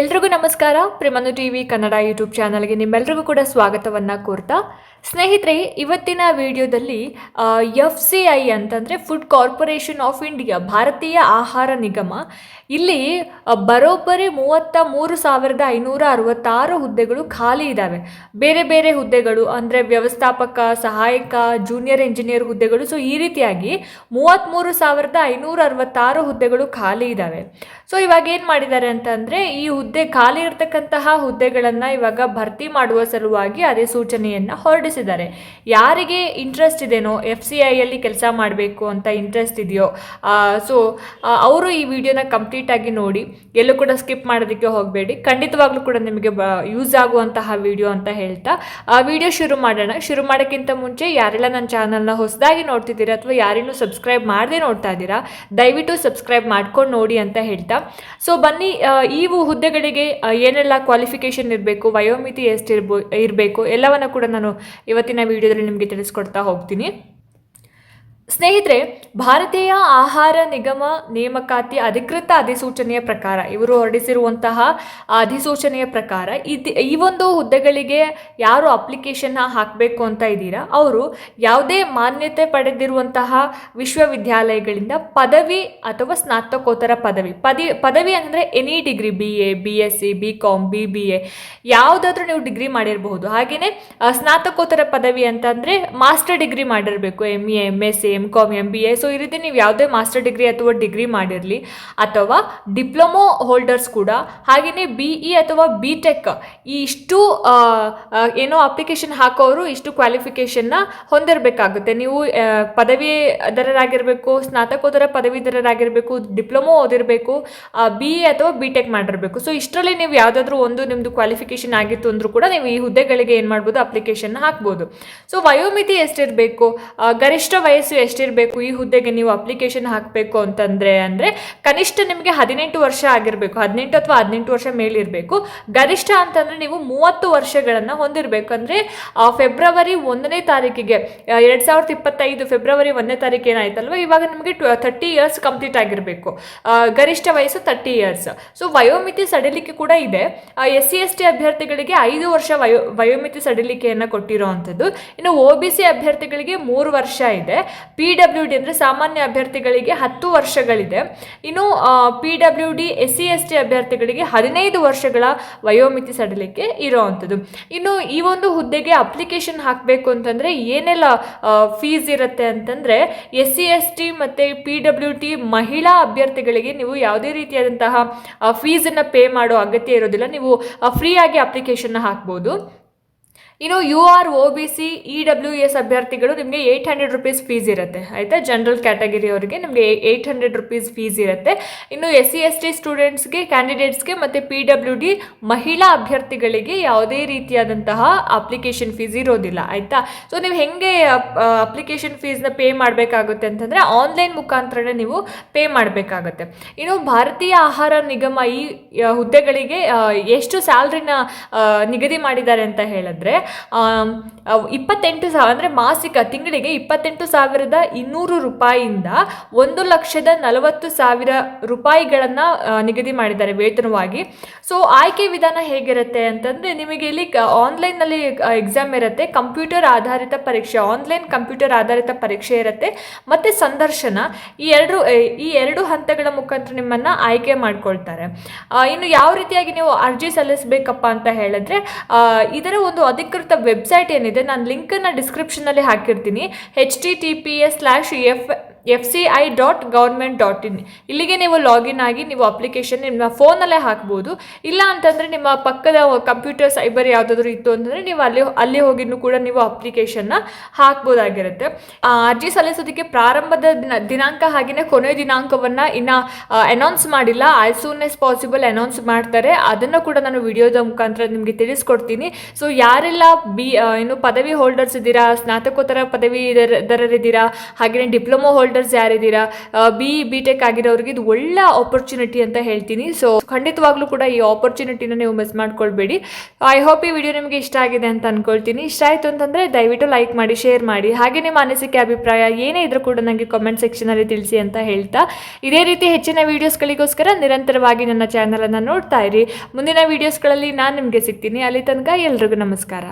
ಎಲ್ರಿಗೂ ನಮಸ್ಕಾರ. ಪ್ರೇಮನು ಟಿ ವಿ ಕನ್ನಡ ಯೂಟ್ಯೂಬ್ ಚಾನಲ್ಗೆ ನಿಮ್ಮೆಲ್ರಿಗೂ ಕೂಡ ಸ್ವಾಗತವನ್ನು ಕೋರ್ತಾ ಸ್ನೇಹಿತರೆ, ಇವತ್ತಿನ ವಿಡಿಯೋದಲ್ಲಿ ಎಫ್ ಸಿ ಐ ಅಂತಂದರೆ ಫುಡ್ ಕಾರ್ಪೊರೇಷನ್ ಆಫ್ ಇಂಡಿಯಾ ಭಾರತೀಯ ಆಹಾರ ನಿಗಮ. ಇಲ್ಲಿ ಬರೋಬ್ಬರಿ ಮೂವತ್ತ ಮೂರು ಸಾವಿರದ ಐನೂರ ಅರವತ್ತಾರು ಹುದ್ದೆಗಳು ಖಾಲಿ ಇದ್ದಾವೆ ಬೇರೆ ಬೇರೆ ಹುದ್ದೆಗಳು, ಅಂದರೆ ವ್ಯವಸ್ಥಾಪಕ, ಸಹಾಯಕ ಜೂನಿಯರ್ ಇಂಜಿನಿಯರ್ ಹುದ್ದೆಗಳು ಸೊ ಈ ರೀತಿಯಾಗಿ ಮೂವತ್ತ್ಮೂರು ಸಾವಿರದ ಐನೂರ ಅರವತ್ತಾರು ಹುದ್ದೆಗಳು ಖಾಲಿ ಇದ್ದಾವೆ ಸೊ ಇವಾಗ ಏನು ಮಾಡಿದ್ದಾರೆ ಅಂತಂದರೆ, ಈ ಹುದ್ದೆ ಖಾಲಿ ಇರತಕ್ಕಂತಹ ಹುದ್ದೆಗಳನ್ನು ಇವಾಗ ಭರ್ತಿ ಮಾಡುವ ಸಲುವಾಗಿ ಅದೇ ಸೂಚನೆಯನ್ನು ಹೊರಡಿಸಿದ್ದಾರೆ. ಯಾರಿಗೆ ಇಂಟ್ರೆಸ್ಟ್ ಇದೆಯೋ ಎಫ್ ಸಿ ಐಯಲ್ಲಿ ಕೆಲಸ ಮಾಡಬೇಕು ಅಂತ ಇಂಟ್ರೆಸ್ಟ್ ಇದೆಯೋ ಸೊ ಅವರು ಈ ವಿಡಿಯೋನ ಕಂಪ್ಲೀಟ್ ಆಗಿ ನೋಡಿ. ಎಲ್ಲೂ ಕೂಡ ಸ್ಕಿಪ್ ಮಾಡೋದಕ್ಕೆ ಹೋಗಬೇಡಿ. ಖಂಡಿತವಾಗ್ಲೂ ಕೂಡ ನಿಮಗೆ ಯೂಸ್ ಆಗುವಂತಹ ವಿಡಿಯೋ ಅಂತ ಹೇಳ್ತಾ. ಆ ವಿಡಿಯೋ ಶುರು ಮಾಡೋಣ. ಶುರು ಮಾಡೋಕ್ಕಿಂತ ಮುಂಚೆ ಯಾರೆಲ್ಲ ನನ್ನ ಚಾನಲ್ನ ಹೊಸದಾಗಿ ನೋಡ್ತಿದ್ದೀರಾ ಅಥವಾ ಯಾರಿನ್ನೂ ಸಬ್ಸ್ಕ್ರೈಬ್ ಮಾಡದೆ ನೋಡ್ತಾ ಇದ್ದೀರಾ, ದಯವಿಟ್ಟು ಸಬ್ಸ್ಕ್ರೈಬ್ ಮಾಡ್ಕೊಂಡು ನೋಡಿ ಅಂತ ಹೇಳ್ತಾ. ಸೊ ಬನ್ನಿ ಈ ಹುದ್ದೆಗಳಿಗೆ ಏನೆಲ್ಲ ಕ್ವಾಲಿಫಿಕೇಶನ್ ಇರಬೇಕು, ವಯೋಮಿತಿ ಎಷ್ಟು ಇರ್ಬೋ ಇರಬೇಕು, ಎಲ್ಲವನ್ನ ಕೂಡ ನಾನು ಇವತ್ತಿನ ವಿಡಿಯೋದಲ್ಲಿ ನಿಮಗೆ ತಿಳಿಸ್ಕೊಡ್ತಾ ಹೋಗ್ತೀನಿ. ಸ್ನೇಹಿತರೆ, ಭಾರತೀಯ ಆಹಾರ ನಿಗಮ ನೇಮಕಾತಿ ಅಧಿಕೃತ ಅಧಿಸೂಚನೆಯ ಪ್ರಕಾರ, ಇವರು ಹೊರಡಿಸಿರುವಂತಹ ಅಧಿಸೂಚನೆಯ ಪ್ರಕಾರ ಇದು ಈ ಒಂದು ಹುದ್ದೆಗಳಿಗೆ ಯಾರು ಅಪ್ಲಿಕೇಶನ್ನ ಹಾಕಬೇಕು ಅಂತ ಇದ್ದೀರಾ? ಅವರು ಯಾವುದೇ ಮಾನ್ಯತೆ ಪಡೆದಿರುವಂತಹ ವಿಶ್ವವಿದ್ಯಾಲಯಗಳಿಂದ ಪದವಿ ಅಥವಾ ಸ್ನಾತಕೋತ್ತರ ಪದವಿ, ಪದಿ, ಪದವಿ ಅಂದರೆ any degree B A B S C B com B B A ಯಾವುದಾದ್ರೂ ನೀವು ಡಿಗ್ರಿ ಮಾಡಿರಬಹುದು. ಹಾಗೆಯೇ ಸ್ನಾತಕೋತ್ತರ ಪದವಿ ಅಂತಂದರೆ ಮಾಸ್ಟರ್ ಡಿಗ್ರಿ ಮಾಡಿರಬೇಕು M A M S C M com M B A so ಈ ರೀತಿ ನೀವು ಯಾವುದೇ ಮಾಸ್ಟರ್ ಡಿಗ್ರಿ ಅಥವಾ ಡಿಗ್ರಿ ಮಾಡಿರಲಿ, ಅಥವಾ ಡಿಪ್ಲೊಮೊ ಹೋಲ್ಡರ್ಸ್ ಕೂಡ ಹಾಗೆಯೇ ಬಿ ಇ ಅಥವಾ ಬಿ ಟೆಕ್ ಈ ಇಷ್ಟು ಏನೋ ಅಪ್ಲಿಕೇಶನ್ ಹಾಕೋರು ಇಷ್ಟು ಕ್ವಾಲಿಫಿಕೇಷನ್ನ ಹೊಂದಿರಬೇಕಾಗುತ್ತೆ. ನೀವು ಪದವೀಧರರಾಗಿರಬೇಕು, ಸ್ನಾತಕೋತ್ತರ ಪದವೀಧರರಾಗಿರಬೇಕು ಡಿಪ್ಲೊಮೊ ಓದಿರಬೇಕು ಬಿ ಎ ಅಥವಾ ಬಿ ಟೆಕ್ ಮಾಡಿರಬೇಕು. ಸೊ ಇಷ್ಟರಲ್ಲಿ ನೀವು ಯಾವುದಾದ್ರೂ ಒಂದು ನಿಮ್ಮದು ಕ್ವಾಲಿಫಿಕೇಷನ್ ಆಗಿತ್ತು ಅಂದರೂ ಕೂಡ ನೀವು ಈ ಹುದ್ದೆಗಳಿಗೆ ಏನು ಮಾಡ್ಬೋದು ಅಪ್ಲಿಕೇಶನ್ ಹಾಕ್ಬೋದು. ಸೊ ವಯೋಮಿತಿ ಎಷ್ಟಿರಬೇಕು? ಗರಿಷ್ಠ ವಯಸ್ಸು ಎಷ್ಟಿರಬೇಕು, ಈ ಹುದ್ದೆಗೆ ನೀವು ಅಪ್ಲಿಕೇಶನ್ ಹಾಕಬೇಕು ಅಂತಂದರೆ ಅಂದರೆ ಕನಿಷ್ಠ ನಿಮಗೆ ಹದಿನೆಂಟು ವರ್ಷ ಆಗಿರಬೇಕು. ಹದಿನೆಂಟು ಅಥವಾ ಹದಿನೆಂಟು ವರ್ಷ ಮೇಲಿರಬೇಕು. ಗರಿಷ್ಠ ಅಂತಂದರೆ ನೀವು ಮೂವತ್ತು ವರ್ಷಗಳನ್ನು ಹೊಂದಿರಬೇಕು. ಅಂದರೆ ಫೆಬ್ರವರಿ ಒಂದನೇ ತಾರೀಕಿಗೆ ಎರಡು ಸಾವಿರದ ಇಪ್ಪತ್ತೈದು ಫೆಬ್ರವರಿ ಒಂದನೇ ತಾರೀಕು ಏನಾಯ್ತಲ್ವ? ಇವಾಗ ನಿಮಗೆ ಟ್ವ ತರ್ಟಿ ಇಯರ್ಸ್ ಕಂಪ್ಲೀಟ್ ಆಗಿರಬೇಕು. ಗರಿಷ್ಠ ವಯಸ್ಸು ತರ್ಟಿ ಇಯರ್ಸ್ ಸೊ ವಯೋಮಿತಿ ಸಡಿಲಿಕೆ ಕೂಡ ಇದೆ. ಎಸ್ ಸಿ, ಎಸ್ ಟಿ ಅಭ್ಯರ್ಥಿಗಳಿಗೆ ಐದು ವರ್ಷ ವಯೋ, ವಯೋಮಿತಿ ಸಡಿಲಿಕೆಯನ್ನು ಕೊಟ್ಟಿರೋ ಅಂಥದ್ದು ಇನ್ನು ಒ ಬಿ ಸಿ ಅಭ್ಯರ್ಥಿಗಳಿಗೆ ಮೂರು ವರ್ಷ ಇದೆ. ಪಿ ಡಬ್ಲ್ಯೂ ಡಿ ಅಂದರೆ ಸಾಮಾನ್ಯ ಅಭ್ಯರ್ಥಿಗಳಿಗೆ ಹತ್ತು ವರ್ಷಗಳಿದೆ. ಇನ್ನು P W D S C S T ಅಭ್ಯರ್ಥಿಗಳಿಗೆ ಹದಿನೈದು ವರ್ಷಗಳ ವಯೋಮಿತಿ ಸಡಲಿಕ್ಕೆ ಇರೋವಂಥದ್ದು. ಇನ್ನು, ಈ ಒಂದು ಹುದ್ದೆಗೆ ಅಪ್ಲಿಕೇಶನ್ ಹಾಕಬೇಕು ಅಂತಂದರೆ ಏನೆಲ್ಲ ಫೀಸ್ ಇರುತ್ತೆ ಅಂತಂದರೆ ಎಸ್ ಸಿ ಎಸ್ ಟಿ ಮತ್ತು ಪಿ ಡಬ್ಲ್ಯೂ ಟಿ ಮಹಿಳಾ ಅಭ್ಯರ್ಥಿಗಳಿಗೆ ನೀವು ಯಾವುದೇ ರೀತಿಯಾದಂತಹ ಫೀಸನ್ನು ಪೇ ಮಾಡೋ ಅಗತ್ಯ ಇರೋದಿಲ್ಲ. ನೀವು ಫ್ರೀಯಾಗಿ ಅಪ್ಲಿಕೇಶನ್ನ ಹಾಕ್ಬೋದು. ಇನ್ನು U R O B C E W S ಅಭ್ಯರ್ಥಿಗಳು ನಿಮಗೆ ಏಯ್ಟ್ ಹಂಡ್ರೆಡ್ ರುಪೀಸ್ ಫೀಸ್ ಇರುತ್ತೆ. ಆಯಿತಾ? ಜನರಲ್ ಕ್ಯಾಟಗರಿ ಅವರಿಗೆ ನಿಮಗೆ ಏಯ್ಟ್ ಹಂಡ್ರೆಡ್ ರುಪೀಸ್ ಫೀಸ್ ಇರುತ್ತೆ. ಇನ್ನು ಎಸ್ ಸಿ ಎಸ್ ಟಿ ಸ್ಟೂಡೆಂಟ್ಸ್ಗೆ ಕ್ಯಾಂಡಿಡೇಟ್ಸ್ಗೆ ಮತ್ತು ಪಿ ಡಬ್ಲ್ಯೂ ಡಿ ಮಹಿಳಾ ಅಭ್ಯರ್ಥಿಗಳಿಗೆ ಯಾವುದೇ ರೀತಿಯಾದಂತಹ ಅಪ್ಲಿಕೇಶನ್ ಫೀಸ್ ಇರೋದಿಲ್ಲ. ಆಯಿತಾ? ಸೊ ನೀವು ಹೆಂಗೆ ಅಪ್ಲಿಕೇಶನ್ ಫೀಸ್ನ ಪೇ ಮಾಡಬೇಕಾಗುತ್ತೆ ಅಂತಂದರೆ ಆನ್ಲೈನ್ ಮುಖಾಂತರನೇ ನೀವು ಪೇ ಮಾಡಬೇಕಾಗುತ್ತೆ. ಇನ್ನು ಭಾರತೀಯ ಆಹಾರ ನಿಗಮ ಈ ಹುದ್ದೆಗಳಿಗೆ ಎಷ್ಟು ಸ್ಯಾಲ್ರಿನ ನಿಗದಿ ಮಾಡಿದ್ದಾರೆ ಅಂತ ಹೇಳಿದ್ರೆ ಇಪ್ಪತ್ತೆಂಟು ಸಾವಿರ ಅಂದರೆ ಮಾಸಿಕ, ತಿಂಗಳಿಗೆ ಇಪ್ಪತ್ತೆಂಟು ಸಾವಿರದ ಇನ್ನೂರು ರೂಪಾಯಿಯಿಂದ ಒಂದು ಲಕ್ಷದ ನಲವತ್ತು ಸಾವಿರ ರೂಪಾಯಿಗಳನ್ನು ನಿಗದಿ ಮಾಡಿದ್ದಾರೆ ವೇತನವಾಗಿ. ಸೊ, ಆಯ್ಕೆ ವಿಧಾನ ಹೇಗಿರುತ್ತೆ ಅಂತಂದರೆ ನಿಮಗೆ ಇಲ್ಲಿ ಆನ್ಲೈನ್ನಲ್ಲಿ ಎಕ್ಸಾಮ್ ಇರುತ್ತೆ, ಕಂಪ್ಯೂಟರ್ ಆಧಾರಿತ ಪರೀಕ್ಷೆ, ಆನ್ಲೈನ್ ಕಂಪ್ಯೂಟರ್ ಆಧಾರಿತ ಪರೀಕ್ಷೆ ಇರುತ್ತೆ, ಮತ್ತು ಸಂದರ್ಶನ. ಈ ಎರಡು ಈ ಎರಡು ಹಂತಗಳ ಮುಖಾಂತರ ನಿಮ್ಮನ್ನು ಆಯ್ಕೆ ಮಾಡ್ಕೊಳ್ತಾರೆ. ಇನ್ನು ಯಾವ ರೀತಿಯಾಗಿ ನೀವು ಅರ್ಜಿ ಸಲ್ಲಿಸಬೇಕಪ್ಪ ಅಂತ ಹೇಳಿದ್ರೆ ಇದರ ಒಂದು ಅಧಿಕೃತ ವೆಬ್ಸೈಟ್ ಏನಿದೆ ನಾನು ಲಿಂಕನ್ನು ಡಿಸ್ಕ್ರಿಪ್ಷನಲ್ಲಿ ಹಾಕಿರ್ತೀನಿ. H T T P S slash F F C I dot government dot in. ಇಲ್ಲಿಗೆ ನೀವು ಲಾಗಿನ್ ಆಗಿ ನೀವು ಅಪ್ಲಿಕೇಶನ್ ನಿಮ್ಮ ಫೋನಲ್ಲೇ ಹಾಕ್ಬೋದು. ಇಲ್ಲ ಅಂತಂದರೆ ನಿಮ್ಮ ಪಕ್ಕದ ಕಂಪ್ಯೂಟರ್ ಸೈಬರ್ ಯಾವುದಾದ್ರೂ ಇತ್ತು ಅಂತಂದರೆ ನೀವು ಅಲ್ಲಿ ಅಲ್ಲಿ ಹೋಗಿನೂ ಕೂಡ ನೀವು ಅಪ್ಲಿಕೇಶನ್ನ ಹಾಕ್ಬೋದಾಗಿರುತ್ತೆ. ಅರ್ಜಿ ಸಲ್ಲಿಸೋದಕ್ಕೆ ಪ್ರಾರಂಭದ ದಿನ ದಿನಾಂಕ ಹಾಗೆಯೇ ಕೊನೆಯ ದಿನಾಂಕವನ್ನು ಇನ್ನು ಅನೌನ್ಸ್ ಮಾಡಿಲ್ಲ. As soon as possible announce ಮಾಡ್ತಾರೆ. ಅದನ್ನು ಕೂಡ ನಾನು ವಿಡಿಯೋದ ಮುಖಾಂತರ ನಿಮಗೆ ತಿಳಿಸ್ಕೊಡ್ತೀನಿ. ಸೊ ಯಾರೆಲ್ಲ ಬಿ ಏನು ಪದವಿ ಹೋಲ್ಡರ್ಸ್ ಇದ್ದೀರಾ, ಸ್ನಾತಕೋತ್ತರ ಪದವಿ ದರರಿದ್ದೀರಾ ಹಾಗೆಯೇ ಡಿಪ್ಲೊಮೊ ಹೋಲ್ಡರ್ ಹೋಲ್ಡರ್ಸ್ ಯಾರಿದ್ದೀರಾ? ಬಿ ಬಿ ಟೆಕ್ ಆಗಿರೋರಿಗೆ ಇದು ಒಳ್ಳೆ ಆಪರ್ಚುನಿಟಿ ಅಂತ ಹೇಳ್ತೀನಿ. ಸೊ ಖಂಡಿತವಾಗ್ಲೂ ಕೂಡ ಈ ಆಪರ್ಚುನಿಟಿನ ನೀವು ಮಿಸ್ ಮಾಡ್ಕೊಳ್ಬೇಡಿ. ಐ ಹೋಪ್ ಈ ವಿಡಿಯೋ ನಿಮಗೆ ಇಷ್ಟ ಆಗಿದೆ ಅಂತ ಅನ್ಕೊಳ್ತೀನಿ. ಇಷ್ಟ ಆಯಿತು ಅಂತಂದರೆ ದಯವಿಟ್ಟು ಲೈಕ್ ಮಾಡಿ ಶೇರ್ ಮಾಡಿ. ಹಾಗೆ ನಿಮ್ಮ ಅನಿಸಿಕೆ, ಅಭಿಪ್ರಾಯ ಏನೇ ಇದ್ರೂ ಕೂಡ ನನಗೆ ಕಾಮೆಂಟ್ ಸೆಕ್ಷನಲ್ಲಿ ತಿಳಿಸಿ ಅಂತ ಹೇಳ್ತಾ. ಇದೇ ರೀತಿ ಹೆಚ್ಚಿನ ವೀಡಿಯೋಸ್ಗಳಿಗೋಸ್ಕರ ನಿರಂತರವಾಗಿ ನನ್ನ ಚಾನಲನ್ನು ನೋಡ್ತಾ ಇರಿ. ಮುಂದಿನ ವೀಡಿಯೋಸ್ಗಳಲ್ಲಿ ನಾನು ನಿಮಗೆ ಸಿಗ್ತೀನಿ. ಅಲ್ಲಿ ತನಕ ಎಲ್ರಿಗೂ ನಮಸ್ಕಾರ.